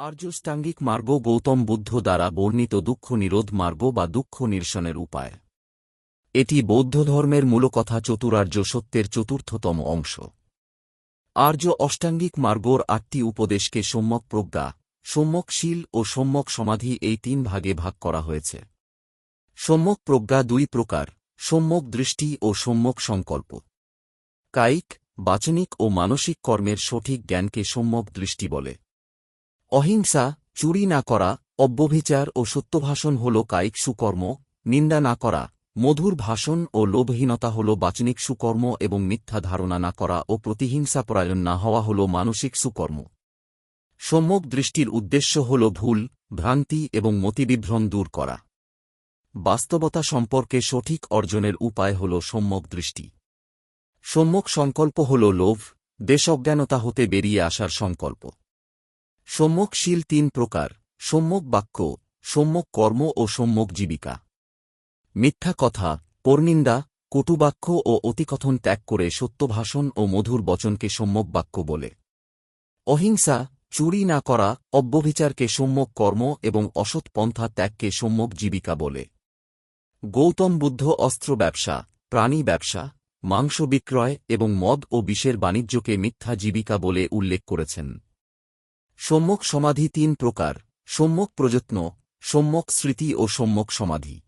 আর্যষ্টাঙ্গিক মার্গ গৌতম বুদ্ধ দ্বারা বর্ণিত দুঃখ নিরোধ মার্গ বা দুঃখ নিরসনের উপায়। এটি বৌদ্ধ ধর্মের মূলকথা চতুরার্য সত্যের চতুর্থতম অংশ। আর্য অষ্টাঙ্গিক মার্গর আটটি উপদেশকে সম্যক প্রজ্ঞা, সম্যক শীল ও সম্যক সমাধি এই তিন ভাগে ভাগ করা হয়েছে। সম্যক প্রজ্ঞা দুই প্রকার, সম্যক দৃষ্টি ও সম্যক সংকল্প। কায়িক, বাচনিক ও মানসিক কর্মের সঠিক জ্ঞানকে সম্যক দৃষ্টি বলে। অহিংসা, চুরি না করা, অব্যভিচার ও সত্যভাষণ হল কায়িক সুকর্ম, নিন্দা না করা, মধুর ভাষণ ও লোভহীনতা হল বাচনিক সুকর্ম এবং মিথ্যা ধারণা না করা ও প্রতিহিংসাপরায়ণ না হওয়া হল মানসিক সুকর্ম। সম্যক দৃষ্টির উদ্দেশ্য হল ভুল, ভ্রান্তি এবং মতিবিভ্রম দূর করা। বাস্তবতা সম্পর্কে সঠিক অর্জনের উপায় হল সম্যক দৃষ্টি। সম্যক সংকল্প হল লোভ, দেশজ্ঞানতা হতে বেরিয়ে আসার সংকল্প। সম্যকশীল তিন প্রকার সম্যক বাক্য সম্যক কর্ম ও সম্যক জীবিকা। মিথ্যা কথা, পরনিন্দা, কটুবাক্য ও অতিকথন ত্যাগ করে সত্যভাষণ ও মধুর বচনকে সম্যক বাক্য বলে। অহিংসা, চুরি না করা, অব্যভিচারকে সম্যক কর্ম এবং অসৎ পন্থা ত্যাগকে সম্যক জীবিকা বলে। গৌতম বুদ্ধ অস্ত্র ব্যবসা, প্রাণী ব্যবসা, মাংস বিক্রয় এবং মদ ও বিষের বাণিজ্যকে মিথ্যা জীবিকা বলে উল্লেখ করেছেন। সম্যক সমাধি তিন প্রকার, সম্যক প্রযত্ন, সম্যক স্মৃতি ও সম্যক সমাধি।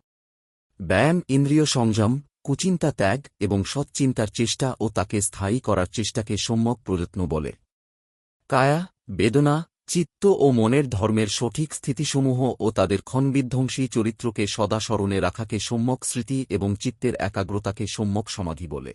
ব্যায়াম, ইন্দ্রিয় সংযম, কুচিন্তা ত্যাগ এবং সৎচিন্তার চেষ্টা ও তাকে স্থায়ী করার চেষ্টাকে সম্যক প্রযত্ন বলে। কায়া, বেদনা, চিত্ত ও মনের ধর্মের সঠিক স্থিতিসমূহ ও তাদের ক্ষণবিধ্বংসী চরিত্রকে সদা স্মরণে রাখাকে সম্যক স্মৃতি এবং চিত্তের একাগ্রতাকে সম্যক সমাধি বলে।